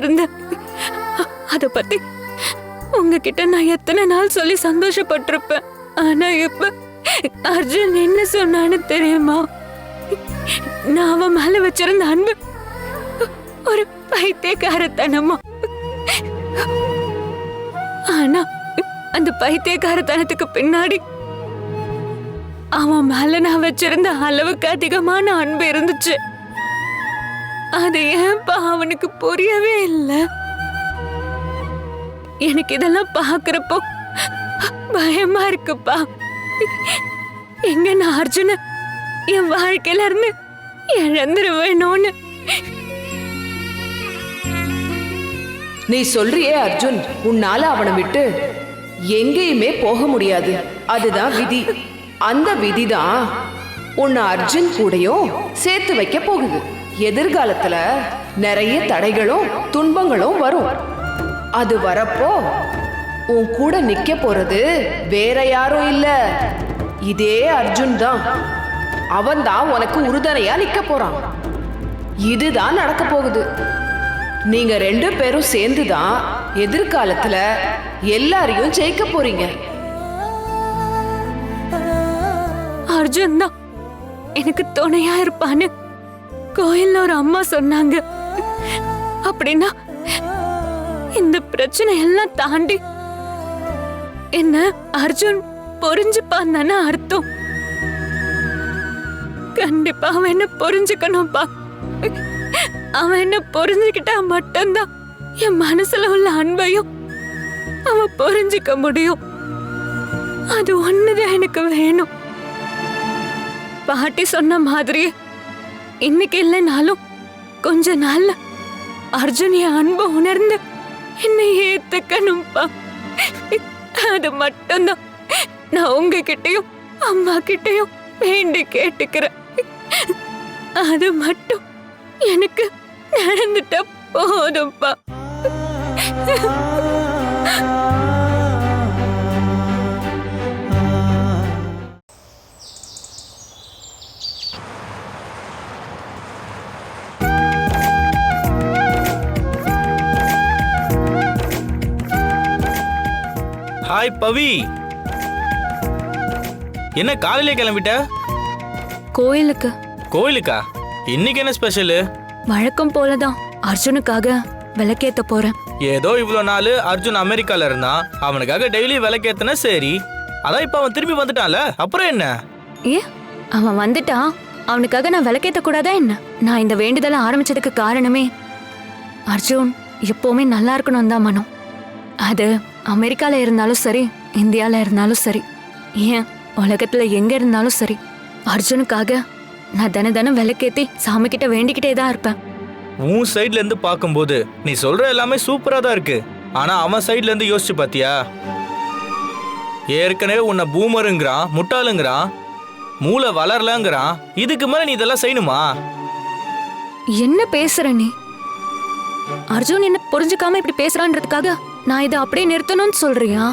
அர்ஜுன் அத பத்தி உங்ககிட்ட நான் எத்தனை நாள் சொல்லி சந்தோஷப்பட்டிருப்பேன். ஆனா இப்ப அர்ஜுன் என்ன சொன்னான்னு தெரியுமா? நான் அவன் மேல வச்சிருந்த அன்பு ஒரு பைத்தியக்காரத்தனமா? ஆனா அந்த பைத்தியக்காரத்தனத்துக்கு பின்னாடி அவன் மேல நான் வச்சிருந்த அளவுக்கு அதிகமான அன்பு இருந்துச்சு. அது ஏன்பா அவனுக்கு புரியவே இல்லை? எனக்கு இதெல்லாம் பாக்குறப்போ பயமா இருக்குப்பா. எங்க நான் அர்ஜுன என் வாழ்க்கையில இருந்து இழந்துருவேணும்னு நீ சொல்றியே அர்ஜுன் உன்னால அவனை விட்டு எங்கேயுமே போக முடியாது. அதுதான் விதி. அந்த விதி தான் உன்னை அர்ஜுன் கூடயும் சேர்த்து வைக்க போகுது. எதிர்காலத்துல நிறைய தடைகளும் துன்பங்களும் வரும். அது வரப்போ உன் கூட நிக்க போறது வேற யாரும் இல்ல. இதே அர்ஜுன் தான். அவன் தான் உனக்கு உறுதுணையா நிக்க போறான். இதுதான் நடக்க போகுது. நீங்க ரெண்டு பேரும் சேர்ந்து தான் எதிர்காலத்துல எல்லாரையும் ஜெயிக்க போறீங்க. அர்ஜுன் தான். எனக்கு துணையா இருப்பான்னு கோயில்ல ஒரு அம்மா சொன்னாங்க. அப்படின்னா இந்த பிரச்சனை எல்லாம் தாண்டி என்ன அர்ஜுன் பொறிஞ்சுப்பான் தானே அர்த்தம். கண்டிப்பா அவன் என்ன புரிஞ்சுக்கணும்பா. அவன் என்ன புரிஞ்சுக்கிட்டா மட்டும்தான் என் மனசுல உள்ள அன்பையும் அவன் புரிஞ்சுக்க முடியும். அது ஒண்ணுதான் எனக்கு வேணும். பாட்டி சொன்ன மாதிரி. இன்னைக்கு இல்லைனாலும் கொஞ்ச நாள்ல அர்ஜுன் என் உணர்ந்து என்னை ஏத்துக்கணும்ப்பா அது மட்டும்தான். நான் உங்ககிட்டயும் அம்மா கிட்டயும் வேண்டி கேட்டுக்கிறேன். அது மட்டும் எனக்கு நடந்துட்ட போதும்பா. ஹாய் பவி. என்ன காலையிலே கிளம்பிட்ட? கோயிலுக்கு. கோயிலுக்கா? இன்னைக்கு என்ன ஸ்பெஷலு வழக்கம் போலதான். அர்ஜுனுக்காக விளக்கேத்த போறேன். ஏதோ இவ்வளோ நாள் அர்ஜுன் அமெரிக்கால இருந்தான். அவனுக்காக டெய்லி விளக்கேத்தன சரி. அதான் இப்போ அவன் திரும்பி வந்துட்டான்ல? அப்புறம் என்ன? ஏ அவன் வந்துட்டான். அவனுக்காக நான் விளக்கேத்த கூடாதா என்ன? நான் இந்த வேண்டுதலை ஆரம்பிச்சதுக்கு காரணமே அர்ஜுன் எப்பவுமே நல்லா இருக்கணும் தான் மனம் அது அமெரிக்கால இருந்தாலும் சரி இந்தியால இருந்தாலும் சரி ஏன் உலகத்துல எங்க இருந்தாலும் சரி அர்ஜுனுக்காக நான் தின தினம் விளக்கேத்தி சாமி கிட்ட வேண்டிக்கிட்டே தான் இருப்பேன். உன் சைட்ல இருந்து பார்க்கும்போது நீ சொல்ற எல்லாமே சூப்பரா தான் இருக்கு. ஆனா அவன் சைட்ல இருந்து யோசிச்சு பாத்தியா? ஏற்கனவே உன்னை பூமருங்கிறான் முட்டாளுங்கிறான் மூளை வளரலங்கிறான் இதுக்கு மேல நீ இதெல்லாம் செய்யணுமா? என்ன பேசுற நீ? அர்ஜுன் என்ன புரிஞ்சுக்காம இப்படி பேசுறான்றதுக்காக நான் இதை அப்படியே நிறுத்தணும்னு சொல்றியா?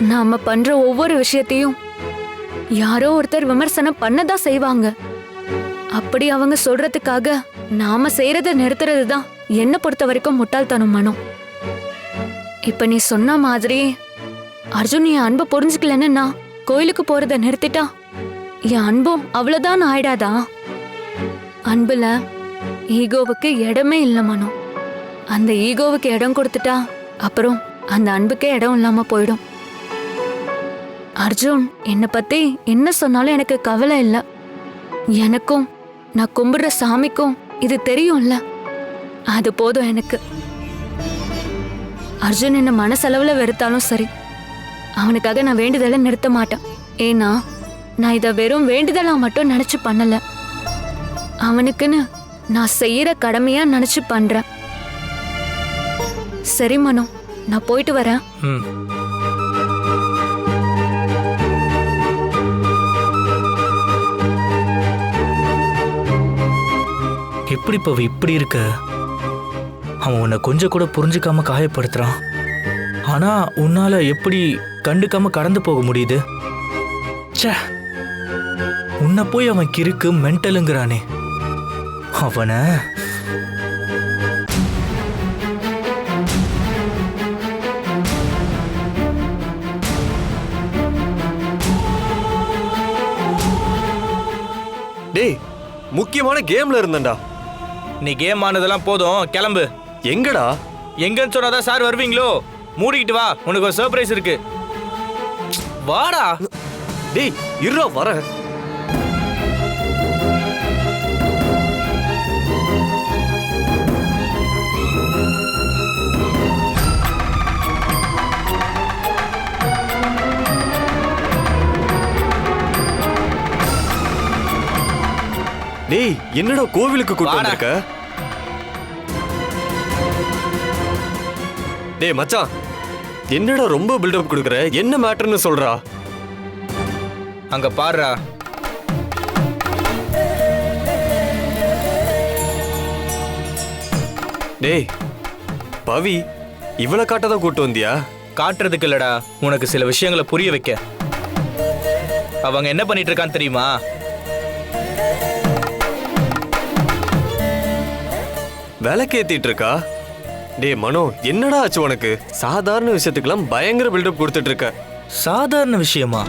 நாம பண்ற ஒவ்வொரு விஷயத்தையும் யாரோ ஒருத்தர் விமர்சனம் பண்ணதான் செய்வாங்க. அப்படி அவங்க சொல்றதுக்காக நாம செய்யறத நிறுத்துறது தான் என்னை பொறுத்த வரைக்கும் முட்டாள்தனம் மனம் இப்ப நீ சொன்ன மாதிரி அர்ஜுன் என் அன்பை புரிஞ்சுக்கலன்னு நான் கோயிலுக்கு போறத நிறுத்திட்டா என் அன்பும் அவ்வளவுதான் ஆயிடாதா? அன்புல ஈகோவுக்கு இடமே இல்லை மனம் அந்த ஈகோவுக்கு இடம் கொடுத்துட்டா அப்புறம் அந்த அன்புக்கே இடம் இல்லாம போயிடும். அர்ஜுன் என்னை பத்தி என்ன சொன்னாலும் எனக்கு கவலை இல்லை. எனக்கும் நான் கும்பிடுற சாமிக்கும் இது தெரியும்ல. அது போதும் எனக்கு. அர்ஜுன் என்ன மனசளவுல வெறுத்தாலும் சரி. அவனுக்காக நான் வேண்டுதலை நிறுத்த மாட்டேன். ஏன்னா நான் இதை வெறும் வேண்டுதலா மட்டும் நினைச்சு பண்ணல. அவனுக்குன்னு நான் செய்யற கடமையா நினைச்சு பண்றேன். சரி மனோ. நான் போயிட்டு வரேன். ம். எப்படி இப்போ இப்படி இருக்க? அவன் உன்னை கொஞ்சம் கூட புரிஞ்சுக்காம காயப்படுத்துறான். ஆனா உன்னால எப்படி கண்டுக்காம கடந்து போக முடியுது? சே உன்னை போய் அவன் கிறுக்கு மென்டலுங்கிறானே அவனை முக்கியமான கேம்ல இருந்தேன்டா. நீ கேம் ஆனதெல்லாம் போதும் கிளம்பு. எங்கடா? எங்கன்னு சொன்னாதான் சார் வருவீங்களோ? மூடிக்கிட்டு வா உனக்கு ஒரு சர்ப்ரைஸ் இருக்கு. வாடா. டேய் இருடா வரேன் டேய் என்னடா கோவிலுக்கு கூட்டு. வந்திருக்க? டேய் மச்சான் என்னடா ரொம்ப பில்டப் கொடுக்குற? என்ன மேட்டர்னு சொல்றா? அங்க பாருடா. டேய் பவி இவளை காட்டதான் கூட்டு வந்தியா? காட்டுறதுக்கு இல்லடா. உனக்கு சில விஷயங்களை புரிய வைக்க. அவங்க என்ன பண்ணிட்டு இருக்கான்னு தெரியுமா? விளக்கேத்திட்டு இருக்கா டேய் மனோ என்னடா ஆச்சு உனக்கு? சாதாரண விஷயத்துக்கெல்லாம் பயங்கர பில்டப் கொடுத்துட்டு இருக்க சாதாரண விஷயமா?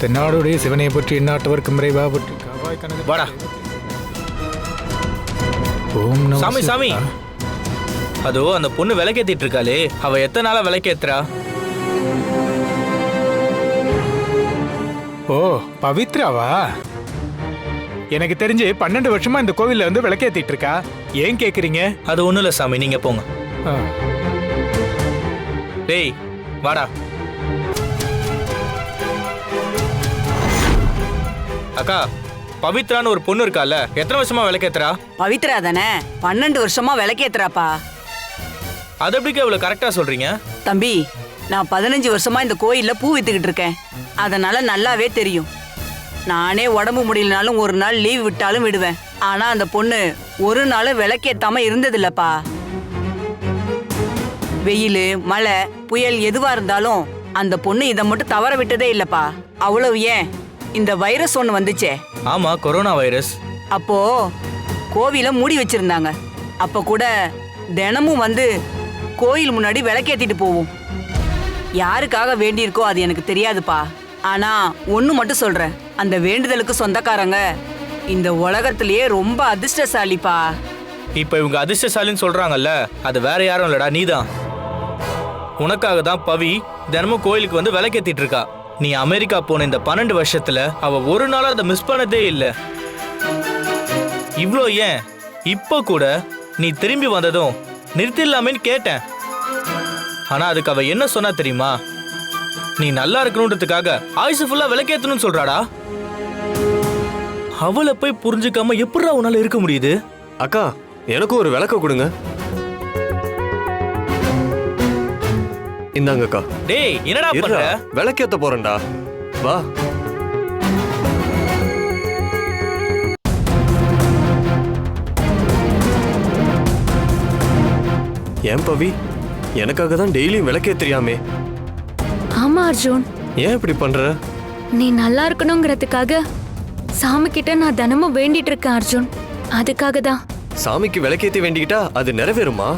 தென்னாடுடைய சிவனை பற்றி எந்நாட்டவர்க்கும் இறைவா பற்றி வாடா. ஓம் நம சாமி சிவாய. சாமி. அதோ அந்த பொண்ணு விளக்கேத்திட்டு இருக்காளே அவ எத்தனை நாளா விளக்கேத்துறா? ஓ பவித்ராவா? எனக்கு தெரிஞ்சு பன்னெண்டு வருஷமா இந்த கோவில்ல வந்து விளக்கேத்திட்டு இருக்கா ஏன் கேக்குறீங்க? அது ஒண்ணும் இல்ல சாமி நீங்க போங்க. ஆ, டேய் வாடா. அக்கா பவித்ரான்னு ஒரு பொண்ணு இருக்கால எத்தனை வருஷமா விளக்கேத்துறா? பவித்ரா தானே? பன்னெண்டு வருஷமா விளக்கேத்துறாப்பா. அது எப்படிக்கா இவ்வளவு கரெக்டா சொல்றீங்க? தம்பி நான் பதினஞ்சு வருஷமா இந்த கோயில்ல பூ வித்துக்கிட்டு இருக்கேன். அதனால நல்லாவே தெரியும். நானே உடம்பு முடியலனாலும் ஒரு நாள் லீவ் விட்டாலும் விடுவேன். ஆனா அந்த பொண்ணு ஒரு நாள் விளக்கேத்தாம இருந்ததில்லப்பா. வெயில் மழை புயல் எதுவா இருந்தாலும் அந்த பொண்ணு இதை மட்டும் தவற விட்டதே இல்லப்பா. அவ்வளவு ஏன்? இந்த வைரஸ் ஒன்று வந்துச்சே. ஆமா கொரோனா வைரஸ் அப்போ கோவில மூடி வச்சிருந்தாங்க. அப்ப கூட தினமும் வந்து கோயில் முன்னாடி விளக்கேத்திட்டு போவோம். யாருக்காக வேண்டியிருக்கோ அது எனக்கு தெரியாதுப்பா. ஆனா ஒன்னு மட்டும் சொல்றேன். அந்த வேண்டுதலுக்கு சொந்தக்காரங்க இந்த உலகத்திலேயே ரொம்ப அதிர்ஷ்டசாலிப்பா. இப்ப இவங்க அதிர்ஷ்டசாலின்னு சொல்றாங்கல்ல அது வேற யாரும் இல்லடா நீதான். உனக்காக தான் பவி தினமும் கோயிலுக்கு வந்து விளக்கேத்திட்டு இருக்கா. நீ அமெரிக்கா போன இந்த பன்னெண்டு வருஷத்துல அவ ஒரு நாளும் அதை மிஸ் பண்ணதே இல்ல. இவ்ளோ ஏன்? இப்போ கூட நீ திரும்பி வந்ததும் நிறுத்திடலாமேன்னு கேட்டேன். ஆனா அதுக்கு அவ என்ன சொன்னா தெரியுமா? நீ நல்லா இருக்கணுன்றதுக்காக ஆயுசு ஃபுல்லா விளக்கேத்தணும்னு சொல்றாடா? அவளை போய் புரிஞ்சுக்காம எப்படிடா உன்னால இருக்க முடியுது? அக்கா எனக்கும் ஒரு விளக்க கொடுங்க. இந்தாங்கக்கா. டேய் என்னடா பண்ற? விளக்கேத்த போறேன்டா. வா. ஏன் பவி? எனக்காக தான் டெய்லியும் விளக்கேத்துறியாமே. ஆமா அர்ஜுன். ஏன் இப்படி பண்ற? நீ நல்லா இருக்கணுங்கிறதுக்காக சாமி கிட்ட நான் தினமும் வேண்டிட்டு இருக்கேன் அர்ஜுன். அதுக்காக தான். சாமிக்கு விளக்கேத்தி வேண்டிக்கிட்டா அது நிறைவேறுமா?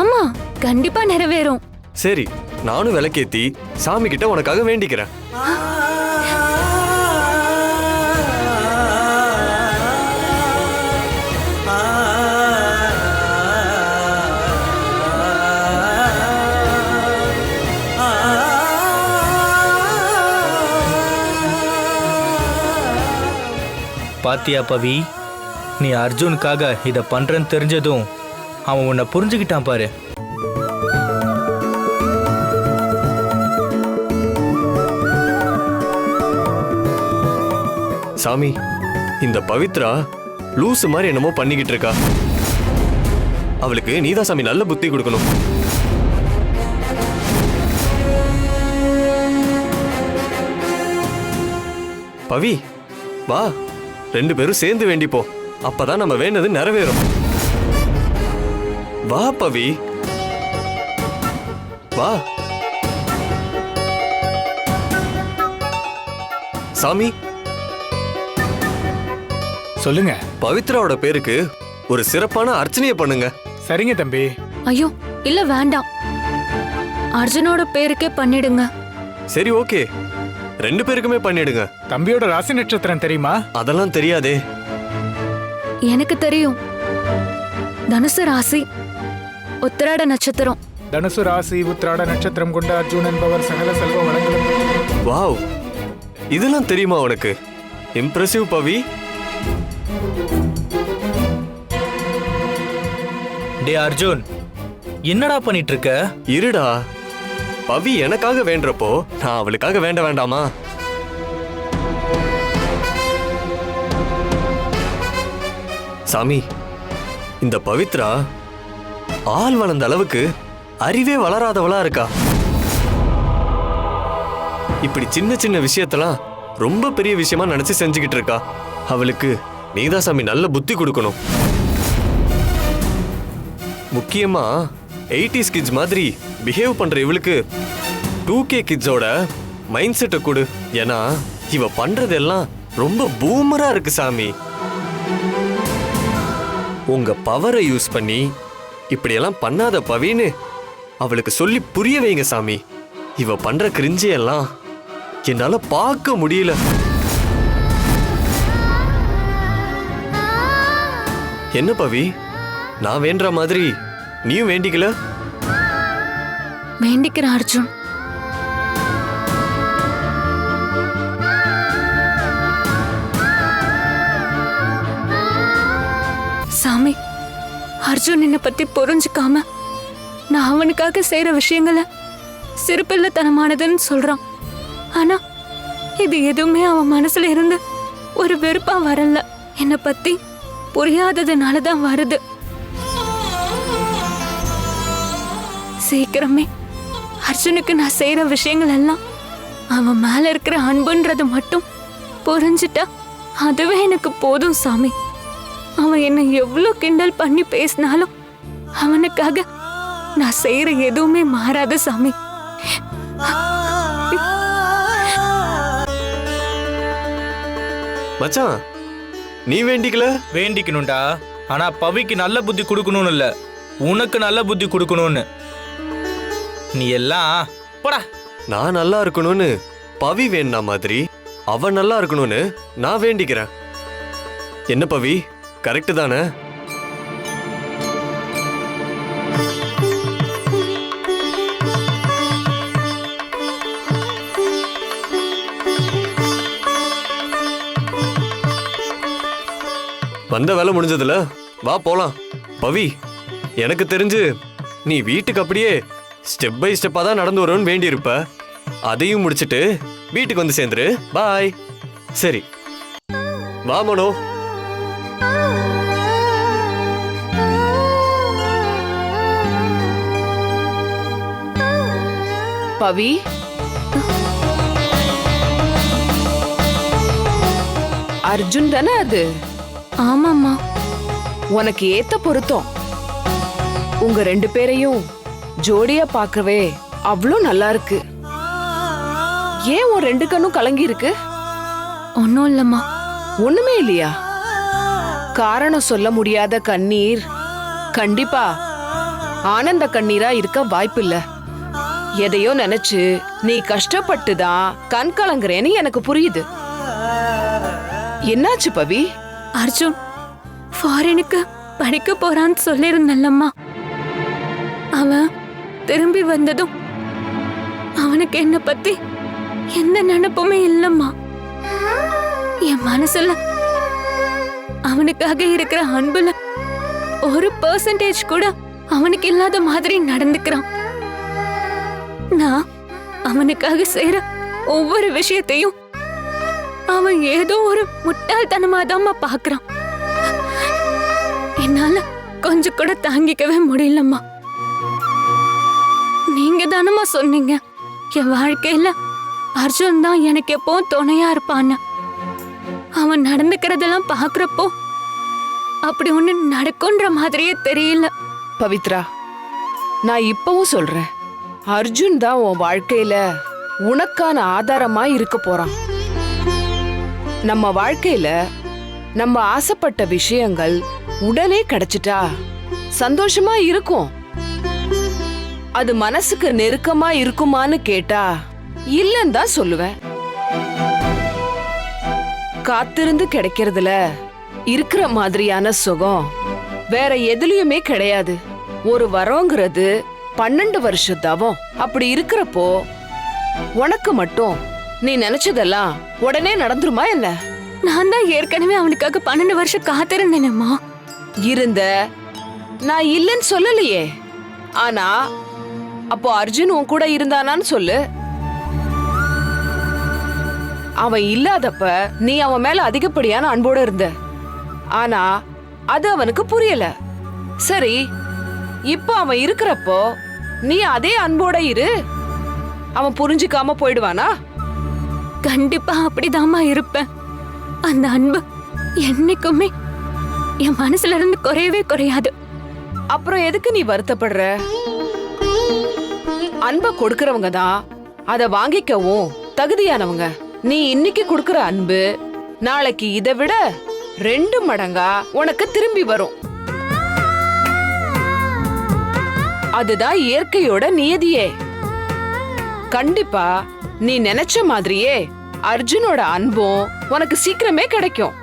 ஆமா கண்டிப்பா நிறைவேறும். சரி நானும் விளக்கேத்தி சாமி கிட்ட உனக்காக வேண்டிக்கிறேன். பாத்தியா பவி? நீ அர்ஜுனுக்காக இத பண்றேன்னு தெரிஞ்சதும் அவன் உன்னை புரிஞ்சுக்கிட்டான் பாரு. சாமி இந்த பவித்ரா லூசு மாதிரி என்னமோ பண்ணிக்கிட்டு இருக்கா. அவளுக்கு நீதான் சாமி நல்ல புத்தி கொடுக்கணும். பவி வா. ரெண்டு பேரும் சேர்ந்து வேண்டிப்போம் அப்பதான் நம்ம வேண்டது நிறைவேறும். வா பவி. வா. சாமி. சொல்லுங்க. பவித்ராவோட பேருக்கு ஒரு சிறப்பான அர்ச்சனையை பண்ணுங்க. சரிங்க தம்பி. ஐயோ இல்ல வேண்டாம். அர்ஜுனோட பேருக்கே பண்ணிடுங்க. சரி ஓகே. ரெண்டு பேருக்குமே பண்ணிடுங்க. தம்பியோட ராசி நட்சத்திரம் தெரியுமா? அதெல்லாம் தெரியாதே. எனக்கு தெரியும். தனுசு ராசி உத்திராட நட்சத்திரம். தனுசு ராசி உத்திராட நட்சத்திரம் கொண்ட அர்ஜுன் என்பவர் சகல செல்வ வளங்களும். வாவ். இதெல்லாம் தெரியுமா உனக்கு? இம்ப்ரெசிவ் பவி. டே அர்ஜுன் என்னடா பண்ணிட்டு இருக்க? இருடா. பவி எனக்காக வேண்டறப்போ நான் அவளுக்காக வேண்ட வேண்டாமா? சாமி இந்த பவித்ரா ஆள் வளர்ந்த அளவுக்கு அறிவே வளராதவளா இருக்கா? இப்படி சின்ன சின்ன விஷயத்தெல்லாம் ரொம்ப பெரிய விஷயமா நினைச்சு செஞ்சுக்கிட்டு இருக்கா. அவளுக்கு நீதான் சாமி நல்ல புத்தி கொடுக்கணும். முக்கியமா எயிட்டிஸ் கிட்ஸ் மாதிரி பிஹேவ் பண்ற இவளுக்கு டூ கே கிட்ஸோட மைண்ட் செட்டை கொடு. ஏன்னா இவ பண்றதெல்லாம் ரொம்ப பூமரா இருக்கு சாமி. உங்க பவரை யூஸ் பண்ணி இப்படியெல்லாம் பண்ணாத பவின்னு அவளுக்கு சொல்லி புரிய வைங்க சாமி. இவ பண்ற கிரிஞ்சியெல்லாம் என்னால பார்க்க முடியல. என்ன பவி? நான் வேண்டுற மாதிரி நீயும் வேண்டிக்கல? வேண்டிக்கிறேன் அர்ஜுன். சாமி அர்ஜுன் என்னை பத்தி புரிஞ்சுக்காம நான் அவனுக்காக செய்யற விஷயங்களை சிறுபிள்ளைத்தனமானதுன்னு சொல்றான். ஆனா இது எதுவுமே அவன் மனசுல இருந்து ஒரு வெறுப்பா வரல. என்னை பத்தி புரியாததுனால தான் வருது. சீக்கிரமே அர்ஜுனுக்கு நான் செய்யற விஷயங்கள் எல்லாம் அவன் மேல இருக்கிற அன்புன்றது மட்டும் புரிஞ்சுட்டா அதுவே எனக்கு போதும் சாமி. அவன் என்னை எவ்வளோ கிண்டல் பண்ணி பேசினாலும் அவனுக்காக நான் செய்யற எதுவுமே மாறாது சாமி. மச்சான் நீ வேண்டிக்கல? வேண்டிக்கணும்டா. ஆனா பவிக்கு நல்ல புத்தி கொடுக்கணும்னு இல்ல. உனக்கு நல்ல புத்தி கொடுக்கணும்னு. நீ எல்லாம் போடா. நான் நல்லா இருக்கணும்னு பவி வேணா மாதிரி அவ நல்லா இருக்கணும்னு நான் வேண்டிக்கிறேன். என்ன பவி? கரெக்ட் தானே? வந்த வேலை முடிஞ்சதுல வா போலாம். பவி எனக்கு தெரிஞ்சு நீ வீட்டுக்கு அப்படியே ஸ்டெப் பை ஸ்டெப்பா தான் நடந்து வரும்னு வேண்டியிருப்ப. அதையும் முடிச்சிட்டு வீட்டுக்கு வந்து சேர்ந்துரு. பாய் சரி. வா மனோ. பவி. அர்ஜுன் தானே அது? ஆமாம்மா. உனக்கு ஏத்த பொருத்தம். உங்க ரெண்டு பேரையும் ஜோடியா பார்க்கவே அவ்வளோ நல்லா இருக்கு. ஏன் உன் ரெண்டு கண்ணும் கலங்கி இருக்கு? ஒன்றும் இல்லைம்மா. ஒண்ணுமே இல்லையா? காரணம் சொல்ல முடியாத கண்ணீர். கண்டிப்பா ஆனந்த கண்ணீரா இருக்க வாய்ப்பில்ல. எதையோ நினைச்சு நீ கஷ்டப்பட்டு தான் கண் கலங்குறேன்னு எனக்கு புரியுது. என்னாச்சு பவி? அர்ஜுன் ஃபாரினுக்கு படிக்க போறான்னு சொல்லியிருந்தல்லம்மா அவன் திரும்பி வந்ததும் அவனுக்கு என்ன பத்தி எந்த நினைப்புமே இல்லம்மா. என் மனசுல அவனுக்காக இருக்கிற அன்புல ஒரு பெர்சன்டேஜ் கூட அவனுக்கு இல்லாத மாதிரி நடந்துக்கிறான். நான் அவனுக்காக செய்யற ஒவ்வொரு விஷயத்தையும் அவன் ஏதோ ஒரு முட்டாள்தனமா பாக்குறான். என்னால கொஞ்சம் கூட தாங்கிக்கவே முடியலம்மா. தானமா சொன்னீங்க. என் வாழ்க்கையில அர்ஜுன் தான் எனக்கு எப்போ துணையா இருப்பான்னு. அவன் நடந்துக்கிறதெல்லாம் பாக்குறப்போ அப்படி ஒண்ணு நடக்கும்ன்ற மாதிரியே தெரியல. பவித்ரா நான் இப்பவும் சொல்றேன். அர்ஜுன் தான் உன் வாழ்க்கையில உனக்கான ஆதாரமா இருக்க போறான். நம்ம வாழ்க்கையில நம்ம ஆசைப்பட்ட விஷயங்கள் உடனே கிடைச்சிட்டா சந்தோஷமா இருக்கும். அது மனசுக்கு நெருக்கமா இருக்குமான்னு கேட்டா இல்லன்னு தான் சொல்லுவேன். காத்திருந்து கிடைக்கிறதுல இருக்கிற மாதிரியான சுகம் வேற எதுலயுமே கிடையாது. ஒரு வரங்கிறது பன்னெண்டு வருஷ தவம். அப்படி இருக்கிறப்போ உனக்கு மட்டும் நீ நினைச்சதெல்லாம் உடனே நடந்துருமா என்ன? நான் தான் ஏற்கனவே அவனுக்காக பன்னெண்டு வருஷம் காத்திருந்தேனேம்மா. இருந்த நான் இல்லைன்னு சொல்லலையே. ஆனா அப்போ அர்ஜுன் உன் கூட இருந்தானான்னு சொல்லு. அவன் இல்லாதப்ப நீ அவன் மேல அதிகப்படியான அன்போட இருந்த. ஆனா அது அவனுக்கு புரியல. சரி இப்போ அவன் இருக்கிறப்போ நீ அதே அன்போட இரு. அவன் புரிஞ்சுக்காம போயிடுவானா? கண்டிப்பா அப்படிதாம்மா இருப்பேன். அந்த அன்பு என்னைக்குமே என் மனசுல இருந்து குறையவே குறையாது. அப்புறம் எதுக்கு நீ வருத்தப்படுற? அன்பை கொடுக்கறவங்க தான் அதை வாங்கிக்கவும் தகுதியானவங்க. நீ இன்னைக்கு கொடுக்கற அன்பு நாளைக்கு இதை விட ரெண்டு மடங்கா உனக்கு திரும்பி வரும். அதுதான் இயற்கையோட நியதியே. கண்டிப்பா நீ நினைச்ச மாதிரியே அர்ஜுனோட அன்பும் உனக்கு சீக்கிரமே கிடைக்கும்.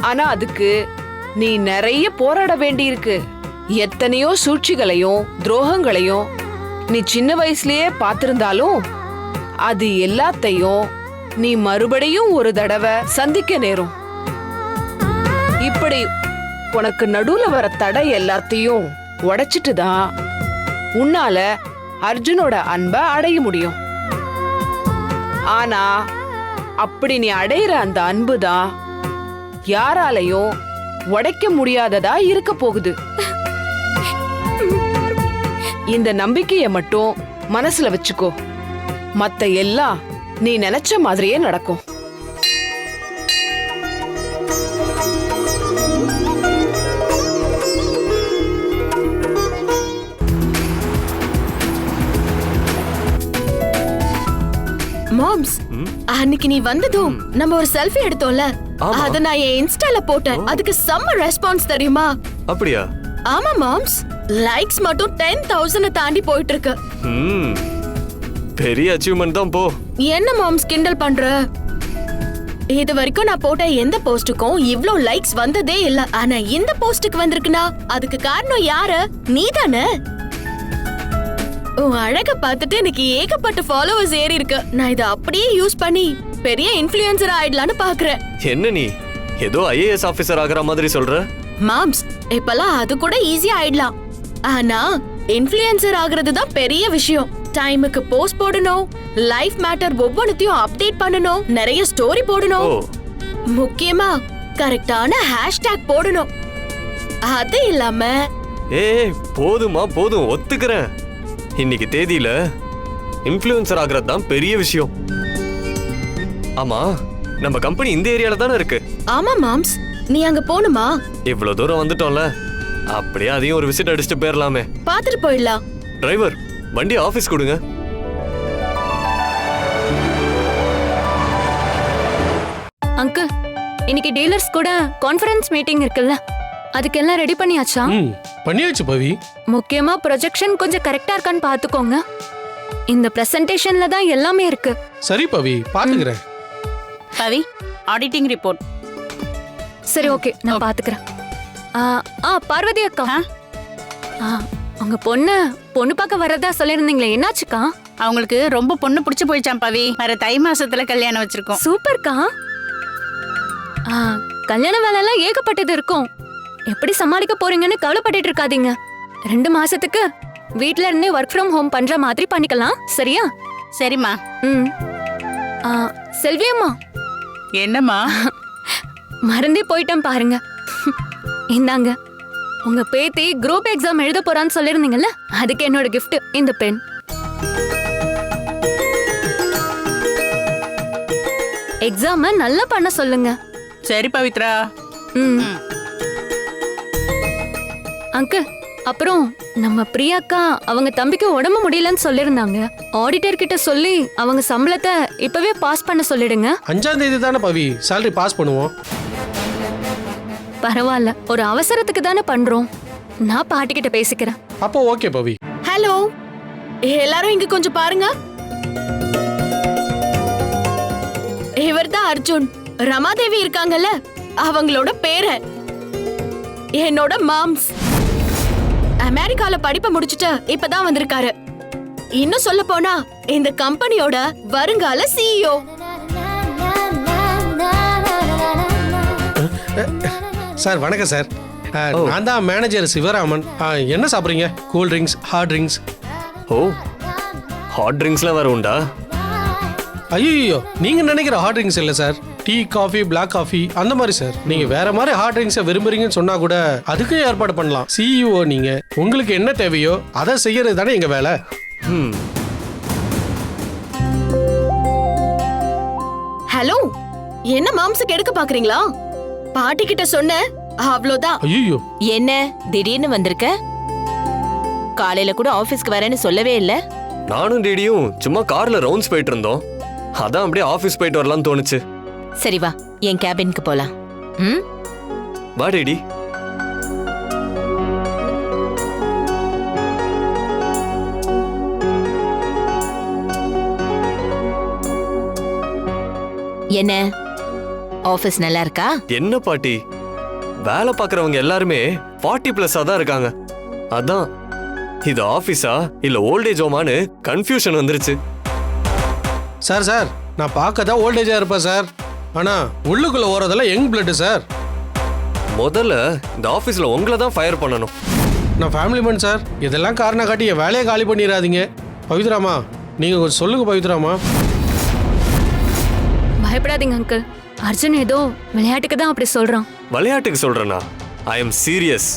ஆனா அதுக்கு நீ நிறைய போராட வேண்டியிருக்கு. எத்தனையோ சூழ்ச்சிகளையும் துரோகங்களையும் நீ சின்ன வயசுலயே பார்த்திருந்தாலும் அது எல்லாத்தையும் நீ மறுபடியும் ஒரு தடவை சந்திக்க நேரும். இப்படி உனக்கு நடுவுல வர தடை எல்லாத்தையும் உடைச்சிட்டு தான் உன்னால அர்ஜுனோட அன்பை அடைய முடியும். ஆனா அப்படி நீ அடையிற அந்த அன்பு தான் யாராலையும் உடைக்க முடியாததா இருக்க போகுது. இந்த நம்பிக்கைய மட்டும் மனசுல வச்சுக்கோ. மத்த எல்லாம் நீ நினைச்ச மாதிரியே நடக்கும். மாம்ஸ் அன்னைக்கு நீ வந்ததும் நம்ம ஒரு செல்ஃபி எடுத்தோம்ல. அத நான் என் இன்ஸ்டால போட்டேன். அதுக்கு செம்ம ரெஸ்பான்ஸ் தெரியுமா? அப்படியா? ஆமா மாம்ஸ் லைக்ஸ் மட்டும் டென் தௌசண்ட் தாண்டி போயிட்டு இருக்கு ம் பெரிய அச்சீவ்மெண்ட் தான் போ. என்ன மாம்ஸ் கிண்டல் பண்ற? இது வரைக்கும் நான் போட்ட எந்த போஸ்டுக்கும் இவ்ளோ லைக்ஸ் வந்ததே இல்ல. ஆனா இந்த போஸ்டுக்கு வந்திருக்குனா அதுக்கு காரணம் யாரு? நீதானே? உன் அழக பார்த்துட்டு எனக்கு ஏகப்பட்ட ஃபாலோவர்ஸ் ஏறி இருக்கு. நான் இதை அப்படியே யூஸ் பண்ணி பெரிய இன்ஃப்ளூயன்சர் ஆயிடலான்னு பாக்குறேன் என்ன நீ? ஏதோ ஐஏஎஸ் ஆபீசர் ஆகுற மாதிரி சொல்ற? மாம்ஸ் இப்பெல்லாம் அது கூட ஈஸியா ஆயிடலாம். ஆனா இன்ஃப்ளூயன்சர் ஆகுறது தான் பெரிய விஷயம். டைமுக்கு போஸ்ட் போடணும் லைஃப் மேட்டர் ஒவ்வொன்றத்தையும் அப்டேட் பண்ணணும் நிறைய ஸ்டோரி போடணும். முக்கியமா கரெக்டான ஹேஷ்டேக் போடணும். அது இல்லாம ஏய் போதுமா போதும் ஒத்துக்கிறேன். இன்னைக்கு தேதியில இன்ஃப்ளூயன்சர் ஆகுறது தான் பெரிய விஷயம். ஆமா நம்ம கம்பெனி இந்த ஏரியால தானே இருக்கு. ஆமா மாம்ஸ் நீ அங்க போணுமா இவ்வளவு தூரம் வந்துட்டோம்ல. அப்படியே அதையும் ஒரு விசிட் அடிச்சுட்டு போயிடலாமே பாத்துட்டு போயிடலாம். டிரைவர் வண்டி ஆபீஸ் கொடுங்க. அங்கிள் இன்னைக்கு டீலர்ஸ் கூட கான்ஃபரன்ஸ் மீட்டிங் இருக்குல்ல? அதுக்கெல்லாம் ரெடி பண்ணியாச்சா? ம் பண்ணியாச்சு பவி. முக்கியமா ப்ரொஜெக்ஷன் கொஞ்சம் கரெக்டா இருக்கான்னு பாத்துக்கோங்க இந்த பிரசன்டேஷன்ல தான் எல்லாமே இருக்கு. சரி பவி பாத்துக்கிறேன். பவி ஆடிட்டிங் ரிப்போர்ட் சரி ஓகே நான் பாத்துக்கிறேன். ஆ, ஆ பார்வதி அக்கா. உங்க பொண்ணு பொண்ணு பார்க்க வரதா சொல்லியிருந்தீங்களே என்னாச்சுக்கா? அவங்களுக்கு ரொம்ப பொண்ணு பிடிச்சு போயிடுச்சாம் பவி. வர தை மாசத்துல கல்யாணம் வச்சிருக்கோம். சூப்பர்க்கா. ஆ, கல்யாண வேலையெல்லாம் ஏகப்பட்டது இருக்கும். எப்படி சமாளிக்க போறீங்கன்னு கவலைப்பட்டுட்டு இருக்காதீங்க. ரெண்டு மாசத்துக்கு வீட்ல இருந்தே ஒர்க் ஃப்ரம் ஹோம் பண்ற மாதிரி பண்ணிக்கலாம் சரியா? சரிம்மா. ம். ஆ, செல்வி அம்மா என்னம்மா? மறந்தே போயிட்டேன் பாருங்க. இந்தாங்க. உங்க பேத்தி குரூப் எக்ஸாம் எழுத போறான்னு சொல்லிருந்தீங்கல்ல? அதுக்கு என்னோட gift இந்த பென் எக்ஸாம நல்லா பண்ண சொல்லுங்க. சரி பவித்ரா. ம். அங்கிள் அப்புறம் நம்ம பிரியாக்கா அவங்க தம்பிக்கு உடம்பு முடியலன்னு சொல்லியிருந்தாங்க ஆடிட்டர் கிட்ட சொல்லி அவங்க சம்பளத்தை இப்பவே பாஸ் பண்ண சொல்லிடுங்க. அஞ்சாம் தேதி தானே பவி? Salary பாஸ் பண்ணுவோம். பரவாயில்ல. ஒரு அவசரத்துக்கு தானே பண்றோம். நான் பாட்டி கிட்ட பேசிக்கிறேன். அப்போ ஓகே பவி. ஹலோ. எல்லாரும் இங்க கொஞ்சம் பாருங்க. இவர்தான் அர்ஜுன். ரமாதேவி இருக்காங்கல்ல. அவங்களோட பேரன் என்னோட மாம்ஸ். அமெரிக்கால படிப்பை முடிச்சுட்டு இப்பதான் வந்திருக்காரு. இன்னும் சொல்ல போனா இந்த கம்பெனியோட வருங்கால சிஇஓ சார் வணக்கம் சார். நான் தான் மேனேஜர் சிவராமன். என்ன சாப்பிட்றீங்க? Cool drinks hard drinks oh hot ட்ரிங்க்ஸ்லாம் வேற உண்டா? ஐயோ நீங்க நினைக்கிற ஹார்ட் ட்ரிங்க்ஸ் இல்லை sir. Tea coffee Black coffee அந்த மாதிரி சார். நீங்க வேற மாதிரி ஹார்ட் ட்ரிங்க்ஸை விரும்புறீங்கன்னு சொன்னா கூட அதுக்கும் ஏற்பாடு பண்ணலாம். சிஇஓ நீங்க. உங்களுக்கு என்ன தேவையோ அதை செய்யறது தானே எங்க வேலை. ம். ஹலோ என்ன மாம்ஸுக்கு எடுக்க பாக்குறீங்களா? பாட்டி கிட்ட சொன்ன? அவ்வளோதான். ஐயோ என்ன திடீர்னு வந்திருக்க? காலையில கூட ஆபீஸ்க்கு வரேன்னு சொல்லவே இல்ல. நானும் டேடியும் சும்மா கார்ல ரவுண்ட்ஸ் போயிட்டு இருந்தோம் அதான் அப்படியே ஆஃபீஸ் போயிட்டு வரலாம்னு தோணுச்சு. சரி வா என் கேபினுக்கு போலாம். ம்? வா டேடி. என்ன? ஆபீஸ் நல்லா இருக்கா? என்ன பாட்டி? வேலை பார்க்குறவங்க எல்லாருமே ஃபார்ட்டி ப்ளஸ்ஸாக தான் இருக்காங்க. அதான். இது ஆஃபீஸா இல்லை ஓல்டேஜ் ஹோமான்னு கன்ஃபியூஷன் வந்துருச்சு. சார் சார் நான் பார்க்க தான் ஓல்டேஜா இருப்பேன் சார் ஆனா உள்ளுக்குள்ள ஓரதெல்லாம் யங் பிளட் சார் முதல்ல இந்த ஆஃபீஸில் உங்களை தான் ஃபயர் பண்ணணும். நான் ஃபேமிலி மேன் சார் இதெல்லாம் காரணம் காட்டி என் வேலையை காலி பண்ணிடாதீங்க பவித்ராமா நீங்க கொஞ்சம் சொல்லுங்க பவித்ராமா. பயப்படாதீங்க அங்கிள் அர்ஜுன் ஏதோ விளையாட்டுக்கு தான் அப்படி சொல்றான். விளையாட்டுக்கு சொல்றேனா? I am serious